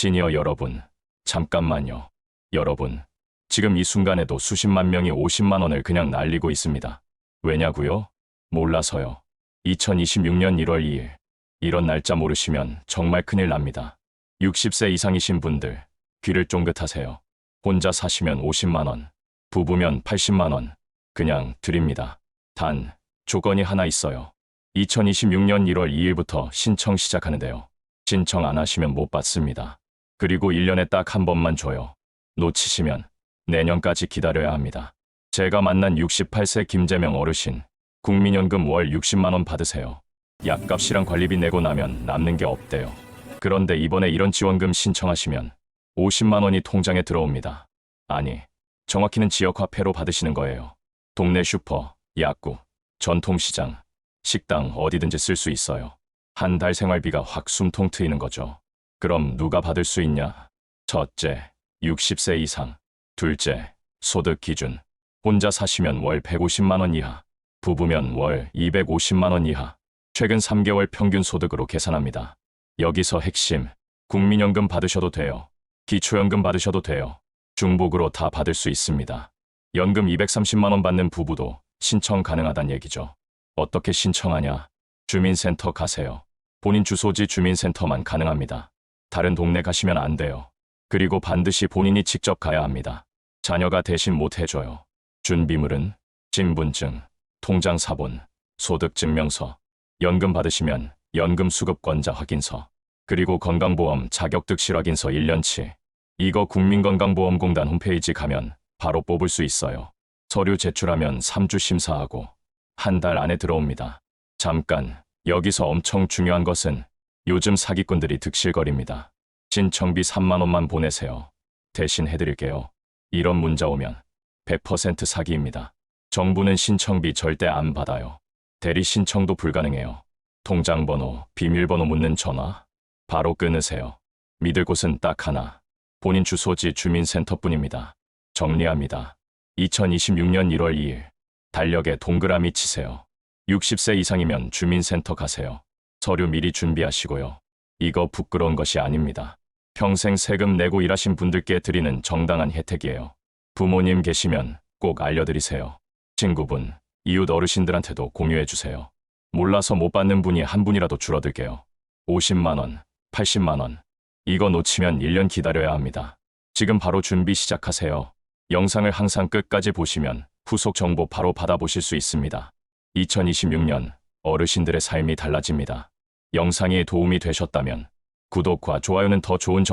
시니어 여러분, 잠깐만요. 여러분, 지금 이 순간에도 수십만 명이 50만 원을 그냥 날리고 있습니다. 왜냐고요? 몰라서요. 2026년 1월 2일. 이런 날짜 모르시면 정말 큰일 납니다. 60세 이상이신 분들, 귀를 쫑긋하세요. 혼자 사시면 50만 원, 부부면 80만 원, 그냥 드립니다. 단, 조건이 하나 있어요. 2026년 1월 2일부터 신청 시작하는데요. 신청 안 하시면 못 받습니다. 그리고 1년에 딱 한 번만 줘요. 놓치시면 내년까지 기다려야 합니다. 제가 만난 68세 김재명 어르신, 국민연금 월 60만 원 받으세요. 약값이랑 관리비 내고 나면 남는 게 없대요. 그런데 이번에 이런 지원금 신청하시면 50만 원이 통장에 들어옵니다. 아니, 정확히는 지역화폐로 받으시는 거예요. 동네 슈퍼, 약국, 전통시장, 식당 어디든지 쓸 수 있어요. 한 달 생활비가 확 숨통 트이는 거죠. 그럼 누가 받을 수 있냐? 첫째, 60세 이상. 둘째, 소득 기준. 혼자 사시면 월 150만 원 이하. 부부면 월 250만 원 이하. 최근 3개월 평균 소득으로 계산합니다. 여기서 핵심. 국민연금 받으셔도 돼요. 기초연금 받으셔도 돼요. 중복으로 다 받을 수 있습니다. 연금 230만 원 받는 부부도 신청 가능하단 얘기죠. 어떻게 신청하냐? 주민센터 가세요. 본인 주소지 주민센터만 가능합니다. 다른 동네 가시면 안 돼요. 그리고 반드시 본인이 직접 가야 합니다. 자녀가 대신 못 해줘요. 준비물은 신분증, 통장 사본, 소득증명서, 연금 받으시면 연금 수급권자 확인서, 그리고 건강보험 자격득 실 확인서 1년치. 이거 국민건강보험공단 홈페이지 가면 바로 뽑을 수 있어요. 서류 제출하면 3주 심사하고 한 달 안에 들어옵니다. 잠깐, 여기서 엄청 중요한 것은 요즘 사기꾼들이 득실거립니다. 신청비 3만 원만 보내세요. 대신 해드릴게요. 이런 문자 오면 100% 사기입니다. 정부는 신청비 절대 안 받아요. 대리 신청도 불가능해요. 통장 번호, 비밀번호 묻는 전화 바로 끊으세요. 믿을 곳은 딱 하나. 본인 주소지 주민센터뿐입니다. 정리합니다. 2026년 1월 2일 달력에 동그라미 치세요. 60세 이상이면 주민센터 가세요. 서류 미리 준비하시고요. 이거 부끄러운 것이 아닙니다. 평생 세금 내고 일하신 분들께 드리는 정당한 혜택이에요. 부모님 계시면 꼭 알려드리세요. 친구분, 이웃 어르신들한테도 공유해주세요. 몰라서 못 받는 분이 한 분이라도 줄어들게요. 50만원, 80만원. 이거 놓치면 1년 기다려야 합니다. 지금 바로 준비 시작하세요. 영상을 항상 끝까지 보시면 후속 정보 바로 받아보실 수 있습니다. 2026년 어르신들의 삶이 달라집니다. 영상이 도움이 되셨다면 구독과 좋아요는 더 좋은 정